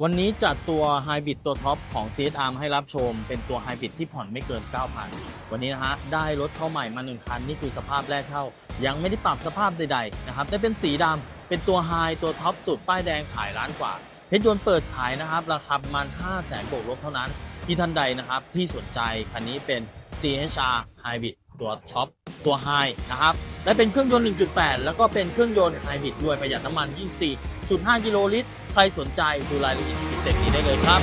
วันนี้จัดตัวไฮบริดตัวท็อปของ CSR มาให้รับชม เป็นตัวไฮบริดที่ผ่อนไม่เกิน 9,000 วันนี้นะฮะ ได้รถเข้าใหม่มา 1 คัน นี่คือสภาพแรกเข้า ยังไม่ได้ปรับสภาพใดๆนะครับได้เป็นสีดำ เป็นตัวไฮตัวท็อปสุด ป้ายแดงขายล้านกว่าเพชรยนต์เปิดขายนะครับ ราคาประมาณ 5 0 0 0 0 0บวกลบเท่านั้น ที่ท่านใดนะครับ ที่สนใจคันนี้เป็น CHR Hybrid ตัวท็อปตัวไฮนะครับ และเป็นเครื่องยนต์ 1.8 แล้วก็เป็นเครื่องยนต์ไฮบริดด้วยประหยัดน้ำมัน 24.5 กิโลลิตร ใครสนใจดูรายละเอียดพิเศษนี้ได้เลยครับ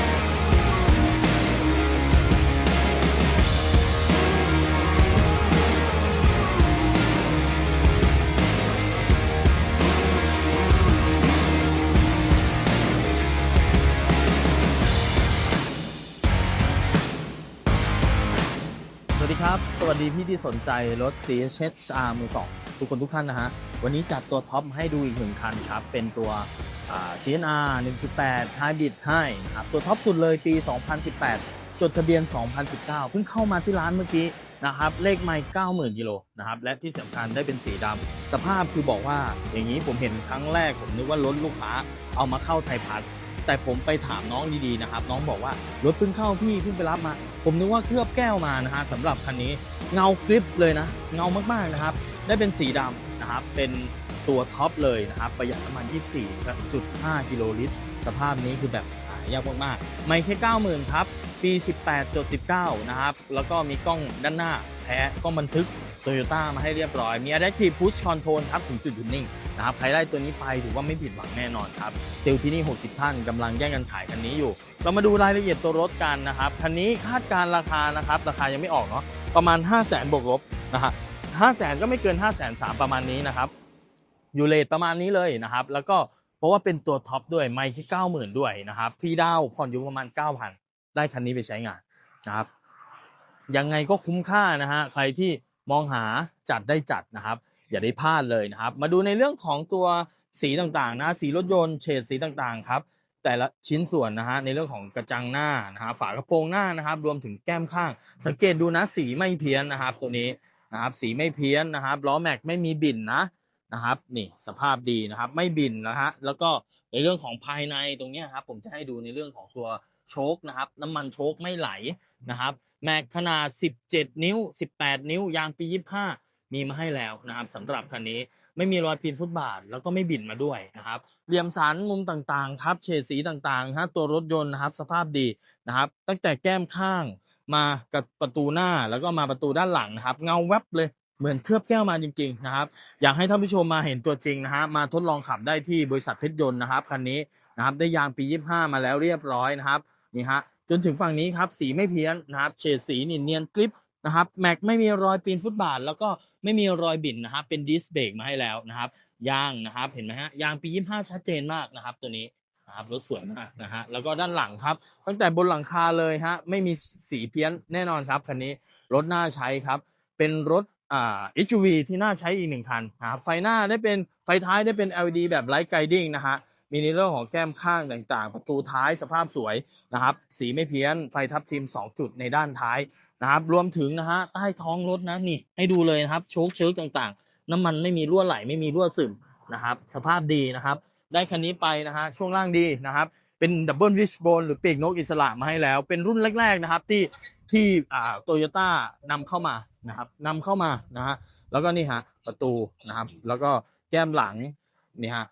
สวัสดีครับ สวัสดีพี่ที่สนใจรถ CHR มือสองทุกคนทุกท่านนะฮะ วันนี้จัดตัวท็อปให้ดูอีกหนึ่งคันครับ เป็นตัว CNR 1.8 Hybrid ให้นะครับตัวท็อปสุดเลยปี 2018 จดทะเบียน 2019 เพิ่งเข้ามาที่ร้านเมื่อกี้นะครับเลขไม่90,000กิโลนะครับและที่สำคัญได้เป็นสีดำสภาพคือบอกว่าอย่างนี้ผมเห็นครั้งแรกผมนึกว่ารถลูกค้าเอามาเข้าไทยพัฒแต่ผมไปถามน้องดีๆนะครับ น้องบอกว่ารถเพิ่งเข้าพี่เพิ่งไปรับมา ผมนึกว่าเคลือบแก้วมานะฮะสำหรับคันนี้เงากริบเลยนะ เงามากๆนะครับ ได้เป็นสีดำนะครับเป็น ตัวท็อปเลยนะครับประหยัดน้ำมัน 24.5 กิโลลิตร สภาพนี้คือแบบหายากมากๆไม่แค่ 90,000 ครับ ปี 18.19 นะครับ แล้วก็มีกล้องด้านหน้าแท้กล้องบันทึกโตโยต้ามาให้เรียบร้อย มี Adaptive Push Control ครับถึงจุดหยุดนิ่งนะครับ ใครได้ตัวนี้ไปถือว่าไม่ผิดหวังแน่นอนครับ เซลล์ที่นี่ 60 ท่านกำลังแย่งกันขายคันนี้อยู่ เรามาดูรายละเอียดตัวรถกันนะครับ คันนี้คาดการราคานะครับ ราคายังไม่ออกเนาะ ประมาณ 5 0 0 0 0 0บวกลบนะฮะ5 0 0 0 0 0ก็ไม่เกิน 5 3 0 0 0 ประมาณนี้นะครับ อยู่เลทประมาณนี้เลยนะครับ แล้วก็เพราะว่าเป็นตัวท็อปด้วยไม่ที่90,000ด้วยนะครับฟรีดาวผ่อนอยู่ประมาณ9,000ได้คันนี้ไปใช้งานนะครับยังไงก็คุ้มค่านะฮะใครที่มองหาจัดได้จัดนะครับ อย่าได้พลาดเลยนะครับ มาดูในเรื่องของตัวสีต่างๆนะสีรถยนต์เฉดสีต่างๆครับแต่ละชิ้นส่วนนะฮะในเรื่องของกระจังหน้านะฮะฝากระโปรงหน้านะครับ รวมถึงแก้มข้าง สังเกตดูนะสีไม่เพี้ยนนะครับ ตัวนี้นะครับสีไม่เพี้ยนนะครับล้อแม็กไม่มีบิ่นนะ นะครับ นี่สภาพดีนะครับ ไม่บินนะฮะแล้วก็ในเรื่องของภายในตรงนี้ครับ ผมจะให้ดูในเรื่องของตัวโชคนะครับ น้ำมันโชคไม่ไหลนะครับ แม็กขนาด 17 นิ้ว 18 นิ้วยางปี 25 มีมาให้แล้วนะครับสำหรับคันนี้ไม่มีรอยปีนฟุตบาท แล้วก็ไม่บินมาด้วยนะครับเหลี่ยมสันมุมต่างๆ ครับเฉดสีต่างๆฮะตัวรถยนต์นะครับ สภาพดีนะครับ ตั้งแต่แก้มข้างมากับประตูหน้าแล้วก็มาประตูด้านหลังนะครับ เงาแวบเลย เหมือนเคลือบแก้วมาจริง ๆ นะครับ อยากให้ท่านผู้ชมมาเห็นตัวจริงนะฮะมาทดลองขับได้ที่บริษัทเพชรยนต์นะครับคันนี้นะครับได้ยางปี 25 มาแล้วเรียบร้อยนะครับนี่ฮะจนถึงฝั่งนี้ครับสีไม่เพี้ยนนะครับเฉดสีนี่เนียนกริปนะครับแม็กไม่มีรอยปีนฟุตบาท แล้วก็ไม่มีรอยบิ่นนะครับเป็นดิสเบรกมาให้แล้วนะครับยางนะครับเห็นไหมฮะยางปี 25 ชัดเจนมากนะครับ ตัวนี้นะครับรถสวยมากนะฮะแล้วก็ด้านหลังครับ ตั้งแต่บนหลังคาเลยฮะไม่มีสีเพี้ยนแน่นอนครับคันนี้รถน่าใช้ครับ เป็นรถ อ่า SUV ที่น่าใช้อีกหนึ่งคันนะครับไฟหน้าได้เป็นไฟท้ายได้เป็น LED แบบไลท์ไกดิ้งนะฮะมีในเรื่องของแก้มข้างต่างๆ ประตูท้ายสภาพสวยนะครับ สีไม่เพี้ยนไฟทับทิม 2 จุดในด้านท้ายนะครับ รวมถึงนะฮะใต้ท้องรถนะนี่ให้ดูเลยนะครับโชคเชิร์กต่างๆ น้ำมันไม่มีรั่วไหลไม่มีรั่วซึมนะครับ สภาพดีนะครับ ได้คันนี้ไปนะฮะช่วงล่างดีนะครับ เป็นดับเบิลวิชโบนหรือปีกนกอิสระมาให้แล้ว เป็นรุ่นแรกๆนะครับที่ ที่อ่าโตโยต้านำเข้ามานะครับนำเข้ามานะฮะแล้วก็นี่ฮะประตูนะครับ แล้วก็แก้มหลังนี่ฮะ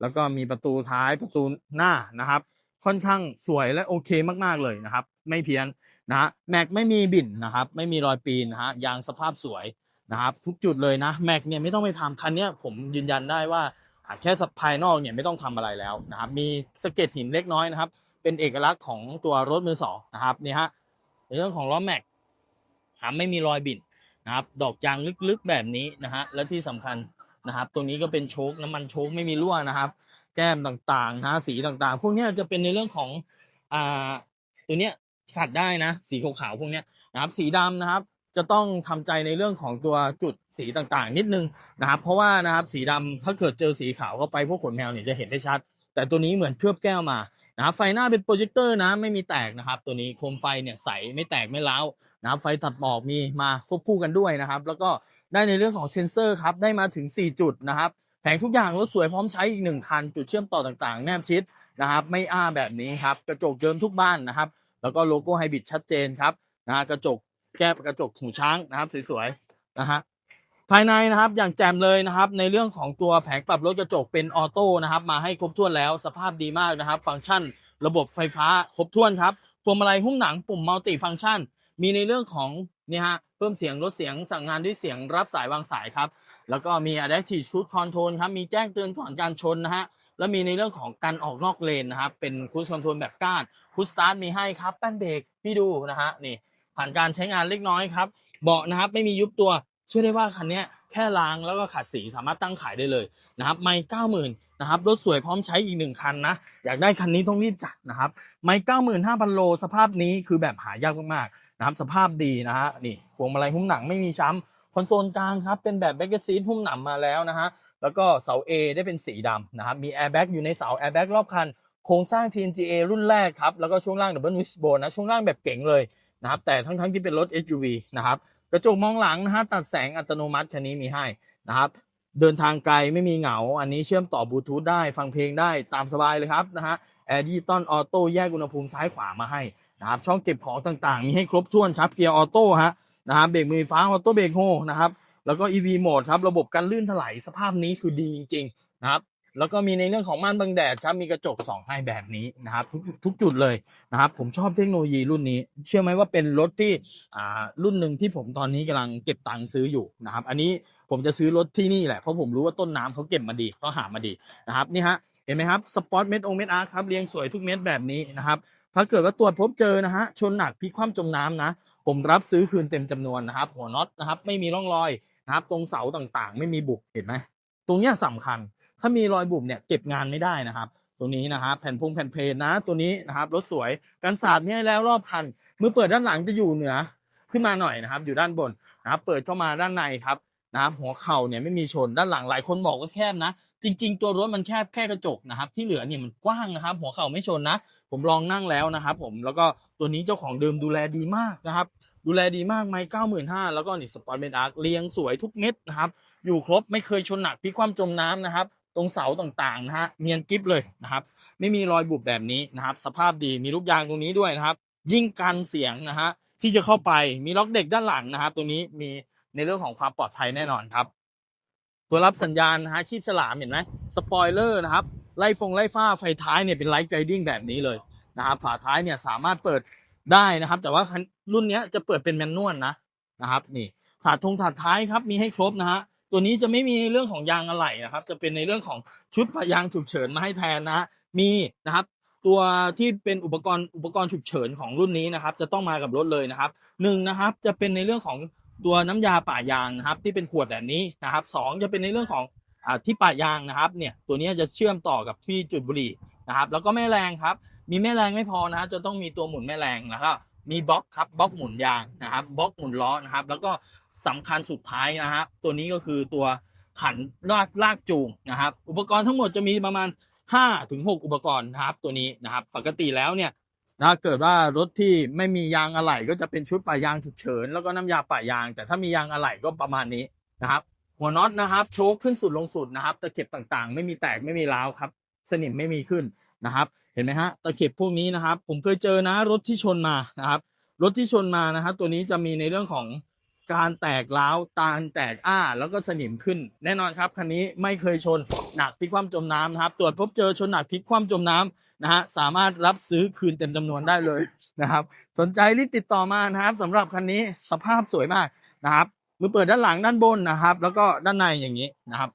แล้วก็มีประตูท้ายประตูหน้านะครับ ค่อนข้างสวยและโอเคมากๆเลยนะครับ ไม่เพี้ยนนะฮะแม็กไม่มีบิ่นนะครับ ไม่มีรอยปีนนะฮะยางสภาพสวยนะครับ ทุกจุดเลยนะแม็กเนี่ยไม่ต้องไปทำคันเนี้ยผมยืนยันได้ว่าอะแค่ภายนอกเนี่ยไม่ต้องทำอะไรแล้วนะครับ มีสะเก็ดหินเล็กน้อยนะครับ เป็นเอกลักษณ์ของตัวรถมือสองนะครับนี่ฮะ เรื่องของล้อแม็กหาไม่มีรอยบิ่นนะครับ ดอกยางลึกๆแบบนี้นะฮะและที่สำคัญนะครับ ตรงนี้ก็เป็นโชคน้ำมันโชคไม่มีรั่วนะครับ แก้มต่างๆนะสีต่างๆ พวกนี้จะเป็นในเรื่องของอ่าตัวเนี้ยขัดได้นะ สีขาวๆพวกนี้นะครับ สีดำนะครับ จะต้องทำใจในเรื่องของตัวจุดสีต่างๆ นิดนึงนะครับ เพราะว่านะครับสีดำถ้าเกิดเจอสีขาวเข้าไปพวกขนแมวเนี่ยจะเห็นได้ชัด แต่ตัวนี้เหมือนเคลือบแก้วมา นะครับไฟหน้าเป็นโปรเจคเตอร์นะไม่มีแตกนะครับ ตัวนี้โคมไฟเนี่ยใสไม่แตกไม่ร้านะครับไฟตัดหมอกมีมาควบคู่กันด้วยนะครับ แล้วก็ได้ในเรื่องของเซนเซอร์ครับได้มาถึง 4 จุดนะครับ แผงทุกอย่างรถสวยพร้อมใช้อีกหนึ่งคัน จุดเชื่อมต่อต่างๆ แนบชิดนะครับ ไม่อ้าแบบนี้ครับกระจกเดิมทุกบ้านนะครับ แล้วก็โลโก้ไฮบริดชัดเจนครับนะฮะกระจกแก้กระจกหูช้างนะครับสวยๆนะฮะ ภายในนะครับอย่างแจ่มเลยนะครับ ในเรื่องของตัวแผงปรับลดกระจกเป็นออโต้นะครับ มาให้ครบถ้วนแล้วสภาพดีมากนะครับ ฟังก์ชัน ระบบไฟฟ้าครบถ้วนครับพวงมาลัยหุ้มหนังปุ่มมัลติฟังก์ชัน มีในเรื่องของเนี่ยฮะเพิ่มเสียงลดเสียงสั่งงานด้วยเสียงรับสายวางสายครับ แล้วก็มี Adaptive Cruise Control ครับมีแจ้งเตือนก่อนการชนนะฮะแล้วมีในเรื่องของการออกนอกเลนนะครับเป็น Cruise Control แบบก้าน Cruise Start มีให้ครับแป้นเบรกพี่ดูนะฮะนี่ผ่านการใช้งานเล็กน้อยครับเบาะนะครับไม่มียุบตัว เชื่อได้ว่าคันนี้แค่ล้างแล้วก็ขัดสีสามารถตั้งขายได้เลยนะครับไม่เก้าหมื่นนะครับรถสวยพร้อมใช้อีกหนึ่งคันนะ อยากได้คันนี้ต้องรีบจัดนะครับไม่เก้าหมื่นห้าพันโลสภาพนี้คือแบบหายากมากๆนะครับสภาพดีนะฮะนี่พวงมาลัยหุ้มหนังไม่มีช้ำคอนโซลกลางครับเป็นแบบแบ็กเกอร์ซีทหุ้มหนำมาแล้วนะฮะแล้วก็เสา A ได้เป็นสีดำนะครับมีแอร์แบ็กอยู่ในเสาแอร์แบ็กรอบคันโครงสร้าง TNGA รุ่นแรกครับแล้วก็ช่วงล่าง Double Wishbone นะช่วงล่างแบบเก๋งเลยนะครับแต่ทั้งทั้งๆที่เป็นรถ SUV นะครับ กระจกมองหลังนะฮะตัดแสงอัตโนมัติคันนี้มีให้นะครับ เดินทางไกลไม่มีเหงา อันนี้เชื่อมต่อบลูทูธได้ฟังเพลงได้ตามสบายเลยครับนะฮะแอร์ดิจิตอลออโต้แยกอุณหภูมิซ้ายขวามาให้นะครับ ช่องเก็บของต่างๆ มีให้ครบถ้วนครับเกียร์ออโต้ฮะนะครับเบรกมือฟฟ้าออโต้เบรกโฮนะครับแล้วก็ EV โหมดครับระบบการลื่นถลายสภาพนี้คือดีจริงๆนะครับ แล้วก็มีในเรื่องของม่านบังแดดครับมีกระจกสองให้แบบนี้นะครับทุกทุกจุดเลยนะครับ ผมชอบเทคโนโลยีรุ่นนี้ เชื่อไหมว่าเป็นรถที่อ่ารุ่นหนึ่งที่ผมตอนนี้กำลังเก็บตังค์ซื้ออยู่นะครับ อันนี้ผมจะซื้อรถที่นี่แหละเพราะผมรู้ว่าต้นน้ำเขาเก็บมาดีเขาหามาดีนะครับนี่ฮะเห็นไหมครับสปอร์ตเม็ดองเม็ดอาร์ครับเรียงสวยทุกเม็ดแบบนี้นะครับถ้าเกิดว่าตรวจพบเจอนะฮะชนหนักพิกคว่ำจมน้ำนะ ผมรับซื้อคืนเต็มจำนวนนะครับ หัวน็อตนะครับ ไม่มีร่องรอยนะครับ ตรงเสาต่างๆ ไม่มีบุบเห็นไหมตรงเนี้ยสำคัญ ถ้ามีรอยบุบเนี่ยเก็บงานไม่ได้นะครับตรงนี้นะครับแผ่นพงแผ่นเพลนนะ ตัวนี้นะครับรถสวยกันสาดเนี่ยแล้วรอบคันมือเปิดด้านหลังจะอยู่เหนือขึ้นมาหน่อยนะครับ อยู่ด้านบนนะครับ เปิดเข้ามาด้านในครับนะครับหัวเข่าเนี่ยไม่มีชนด้านหลังหลายคนบอกว่าแคบนะ จริง ๆ ตัวรถมันแคบแค่กระจกนะครับ ที่เหลือเนี่ยมันกว้างนะครับ หัวเข่าไม่ชนนะ ผมลองนั่งแล้วนะครับ ผมแล้วก็ตัวนี้เจ้าของเดิมดูแลดีมากนะครับ ดูแลดีมากไหมเก้าหมื่นห้าแล้วก็นี่สปอร์ตเมดอาร์คเรียงสวยทุกเม็ดนะครับ อยู่ครบไม่เคยชนหนักพลิกคว่ำจมน้ำนะครับ ตรงเสาต่างๆนะฮะเนียนกิฟเลยนะครับ ไม่มีรอยบุบแบบนี้นะครับ สภาพดีมีลูกยางตรงนี้ด้วยนะครับ ยิ่งกันเสียงนะฮะที่จะเข้าไปมีล็อกเด็กด้านหลังนะครับตรงนี้มีในเรื่องของความปลอดภัยแน่นอนครับตัวรับสัญญาณนะฮะคีบฉลามเห็นไหมสปอยเลอร์นะครับไล่ฟงไล่ฟ้าไฟท้ายเนี่ยเป็นไลท์ไกดิ้งแบบนี้เลยนะครับฝาท้ายเนี่ยสามารถเปิดได้นะครับ แต่ว่ารุ่นนี้จะเปิดเป็นแมนนวลนะนะครับ นี่ถาดทงถาดท้ายครับมีให้ครบนะฮะ ตัวนี้จะไม่มีเรื่องของยางอะไหล่นะครับ จะเป็นในเรื่องของชุดยางฉุกเฉินมาให้แทนนะ มีนะครับตัวที่เป็นอุปกรณ์อุปกรณ์ฉุกเฉินของรุ่นนี้นะครับ จะต้องมากับรถเลยนะครับหนึ่งนะครับจะเป็นในเรื่องของตัวน้ำยาป่ายางนะครับ ที่เป็นขวดแบบนี้นะครับสองจะเป็นในเรื่องของอ่าที่ป่ายางนะครับเนี่ยตัวนี้จะเชื่อมต่อกับที่จุดบุหรี่นะครับ แล้วก็แม่แรงครับ มีแม่แรงไม่พอนะฮะจะต้องมีตัวหมุนแม่แรงแล้วก็ มีบล็อกครับบล็อกหมุนยางนะครับบล็อกหมุนล้อนะครับ แล้วก็สำคัญสุดท้ายนะฮะตัวนี้ก็คือตัวขันลากลากจูงนะครับ อุปกรณ์ทั้งหมดจะมีประมาณ5ถึง6อุปกรณ์นะครับตัวนี้นะครับ ปกติแล้วเนี่ยถ้าเกิดว่ารถที่ไม่มียางอะไหล่ก็จะเป็นชุดป่ายางฉุกเฉินแล้วก็น้ำยาป่ายาง แต่ถ้ามียางอะไหล่ก็ประมาณนี้นะครับ หัวน็อตนะครับ โชคขึ้นสุดลงสุดนะครับตะเข็บต่างๆ ไม่มีแตกไม่มีร้าวครับ สนิมไม่มีขึ้น นะครับ เห็นไหมฮะตะเข็บพวกนี้นะครับ ผมเคยเจอนะรถที่ชนมานะครับ รถที่ชนมานะครับตัวนี้จะมีในเรื่องของการแตกร้าวตาแตกอ้า แล้วก็สนิมขึ้น แน่นอนครับคันนี้ไม่เคยชนหนักพลิกคว่ำจมน้ำนะครับ ตรวจพบเจอชนหนักพลิกคว่ำจมน้ำนะฮะสามารถรับซื้อคืนเต็มจำนวนได้เลยนะครับ สนใจรีบติดต่อมานะครับสำหรับคันนี้สภาพสวยมากนะครับมือเปิดด้านหลังด้านบนนะครับ แล้วก็ด้านในอย่างนี้นะครับ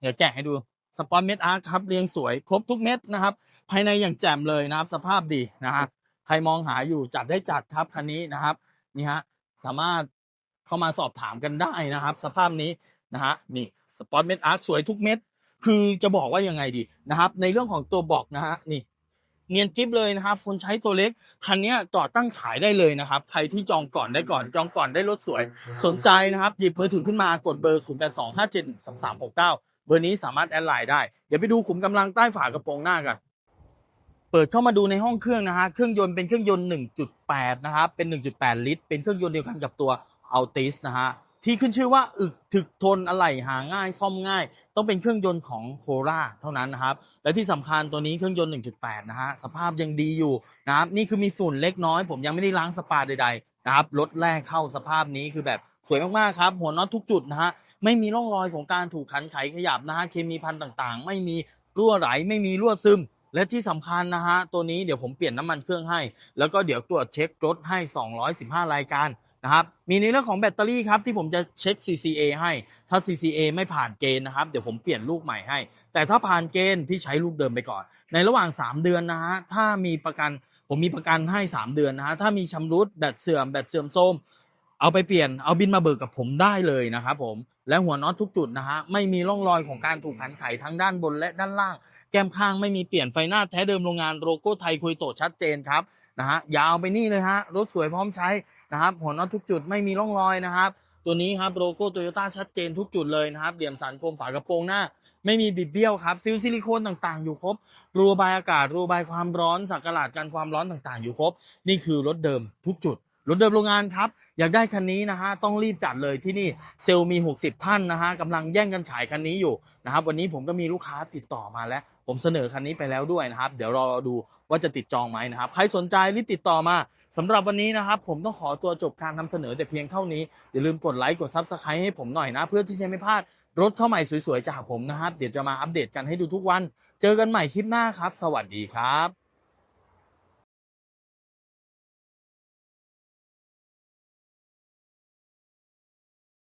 เดี๋ยวแกะให้ดู สปอนเม็ดอาร์ครับเรียงสวยครบทุกเม็ดนะครับ ภายในอย่างแจ่มเลยนะครับ สภาพดีนะฮะใครมองหาอยู่จัดได้จัดครับคันนี้นะครับนี่ฮะสามารถเข้ามาสอบถามกันได้นะครับ สภาพนี้นะฮะนี่สปอนเม็ดอาร์สวยทุกเม็ดคือจะบอกว่ายังไงดีนะครับ ในเรื่องของตัวบอกนะฮะนี่เนียนกิฟเลยนะครับ คนใช้ตัวเล็ก คันนี้จอดตั้งขายได้เลยนะครับ ใครที่จองก่อนได้ก่อน จองก่อนได้รถสวย สนใจนะครับ หยิบมือถือขึ้นมากดเบอร์ 0 เบอร์นี้สามารถแอดไลน์ได้ เดี๋ยวไปดูขุมกำลังใต้ฝากระโปรงหน้ากัน เปิดเข้ามาดูในห้องเครื่องนะฮะ เครื่องยนต์เป็นเครื่องยนต์ 1.8 นะครับเป็น 1.8 ลิตร เป็นเครื่องยนต์เดียวกันกับตัว Altis นะฮะ ที่ขึ้นชื่อว่าอึกถึกทนอะไหล่หาง่าย ซ่อมง่าย ต้องเป็นเครื่องยนต์ของโคราเท่านั้นนะครับ และที่สำคัญตัวนี้เครื่องยนต์ 1.8 นะฮะ สภาพยังดีอยู่นะครับ นี่คือมีฝุ่นเล็กน้อย ผมยังไม่ได้ล้างสปาใดๆนะครับ รถแรกเข้าสภาพนี้คือแบบสวยมากๆครับ หัวน็อตทุกจุดนะฮะ ไม่มีร่องรอยของการถูกขันไขขยับนะฮะเคมีพันต่างๆ ไม่มีรั่วไหลไม่มีรั่วซึม และที่สำคัญนะฮะตัวนี้เดี๋ยวผมเปลี่ยนน้ำมันเครื่องให้ แล้วก็เดี๋ยวตรวจเช็ครถให้ 215 รายการนะครับมีในเรื่องของแบตเตอรี่ครับที่ผมจะเช็ค CCA ให้ถ้า CCA ไม่ผ่านเกณฑ์นะครับเดี๋ยวผมเปลี่ยนลูกใหม่ให้ แต่ถ้าผ่านเกณฑ์พี่ใช้ลูกเดิมไปก่อน ในระหว่าง 3 เดือนนะฮะถ้ามีประกันผมมีประกันให้ 3 เดือนนะฮะถ้ามีชำรุดแบตเสื่อมแบตเสื่อมโทรม เอาไปเปลี่ยนเอาบินมาเบิกกับผมได้เลยนะครับผมและหัวน็อตทุกจุดนะฮะไม่มีร่องรอยของการถูกขันไขทั้งด้านบนและด้านล่าง แก้มข้างไม่มีเปลี่ยนไฟหน้าแท้เดิมโรงงานโลโก้ไทยคุยโตชัดเจนครับนะฮะยาวไปนี่เลยฮะรถสวยพร้อมใช้นะครับหัวน็อตทุกจุดไม่มีร่องรอยนะครับตัวนี้ครับโลโก้โตโยต้าชัดเจนทุกจุดเลยนะครับเหลี่ยมสันคมฝากระโปรงหน้า ไม่มีบิดเบี้ยวครับซิลซิลิโคนต่างๆ อยู่ครบรูบายอากาศรูบายความร้อนสักหลาดกันความร้อนต่างๆ อยู่ครบ นี่คือรถเดิมทุกจุด รถเดิมโรงงานครับ อยากได้คันนี้นะฮะต้องรีบจัดเลยที่นี่เซลล์มี 60 ท่านนะฮะกำลังแย่งกันขายคันนี้อยู่นะครับวันนี้ผมก็มีลูกค้าติดต่อมาแล้ว ผมเสนอคันนี้ไปแล้วด้วยนะครับ เดี๋ยวรอดูว่าจะติดจองไหมนะครับใครสนใจรีบติดต่อมาสำหรับวันนี้นะครับ ผมต้องขอตัวจบการนำเสนอแต่เพียงเท่านี้อย่าลืมกดไลค์กดซับสไครต์ให้ผมหน่อยนะ เพื่อที่จะไม่พลาดรถเข้าใหม่สวยๆจากผมนะครับ เดี๋ยวจะมาอัปเดตกันให้ดูทุกวัน เจอกันใหม่คลิปหน้าครับ สวัสดีครับ